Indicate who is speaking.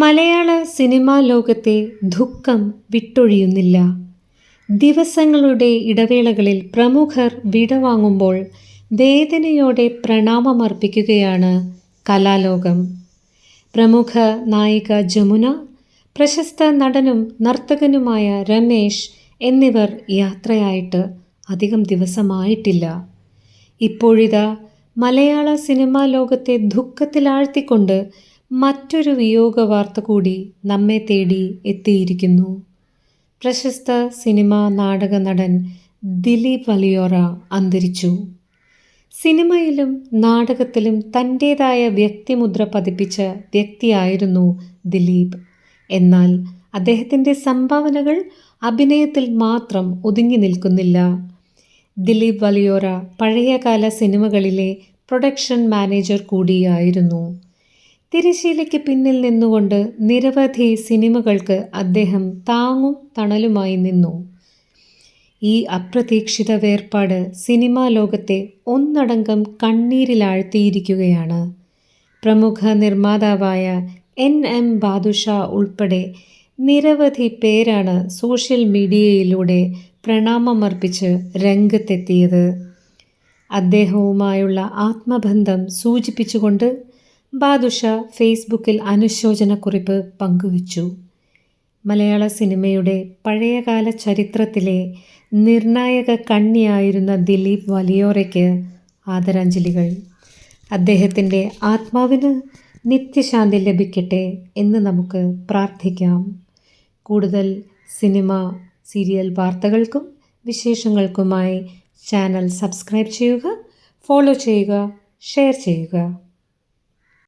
Speaker 1: മലയാള cinema ലോകത്തെ ദുഃഖം വിട്ടൊഴിയുന്നില്ല. ദിവസങ്ങളുടെ ഇടവേളകളിൽ പ്രമുഖർ വിടവാങ്ങുമ്പോൾ വേദനയോടെ പ്രണാമമർപ്പിക്കുകയാണ് കലാലോകം. പ്രമുഖ നായിക ജമുന പ്രശസ്ത നടനും നർത്തകനുമായ രമേശ് എന്നിവർ യാത്രയായിട്ട് അധികം ദിവസമായിട്ടില്ല. ഇപ്പോഴിതാ മലയാള സിനിമാ ലോകത്തെ ദുഃഖത്തിലാഴ്ത്തിക്കൊണ്ട് മറ്റൊരു വിയോഗ വാർത്ത കൂടി നമ്മെ തേടി എത്തിയിരിക്കുന്നു. പ്രശസ്ത സിനിമാ നാടക നടൻ ദിലീപ് വലിയോറ അന്തരിച്ചു. സിനിമയിലും നാടകത്തിലും തന്റേതായ വ്യക്തിമുദ്ര പതിപ്പിച്ച വ്യക്തിയായിരുന്നു ദിലീപ്. എന്നാൽ അദ്ദേഹത്തിന്റെ സംഭാവനകൾ അഭിനയത്തിൽ മാത്രം ഒതുങ്ങി നിൽക്കുന്നില്ല. ദിലീപ് വലിയോറ പഴയകാല സിനിമകളിലെ പ്രൊഡക്ഷൻ മാനേജർ കൂടിയായിരുന്നു. തിരശീലയ്ക്ക് പിന്നിൽ നിന്നുകൊണ്ട് നിരവധി സിനിമകൾക്ക് അദ്ദേഹം താങ്ങും തണലുമായി നിന്നു. ഈ അപ്രതീക്ഷിത വേർപാട് സിനിമാ ലോകത്തെ ഒന്നടങ്കം കണ്ണീരിലാഴ്ത്തിയിരിക്കുകയാണ്. പ്രമുഖ നിർമ്മാതാവായ എൻ എം ബാദുഷാ ഉൾപ്പെടെ നിരവധി പേരാണ് സോഷ്യൽ മീഡിയയിലൂടെ പ്രണാമമർപ്പിച്ച് രംഗത്തെത്തിയത്. അദ്ദേഹവുമായുള്ള ആത്മബന്ധം സൂചിപ്പിച്ചുകൊണ്ട് ബാദുഷ ഫേസ്ബുക്കിൽ അനുശോചനക്കുറിപ്പ് പങ്കുവച്ചു. മലയാള സിനിമയുടെ പഴയകാല ചരിത്രത്തിലെ നിർണായക കണ്ണിയായിരുന്ന ദിലീപ് വലിയോറയ്ക്ക് ആദരാഞ്ജലികൾ. അദ്ദേഹത്തിന്റെ ആത്മാവിന് നിത്യശാന്തി ലഭിക്കട്ടെ എന്ന് നമുക്ക് പ്രാർത്ഥിക്കാം. കൂടുതൽ സിനിമ സീരിയൽ വാർത്തകൾക്കും വിശേഷങ്ങൾക്കുമായി ചാനൽ സബ്സ്ക്രൈബ് ചെയ്യുക ഫോളോ ചെയ്യുക ഷെയർ ചെയ്യുക.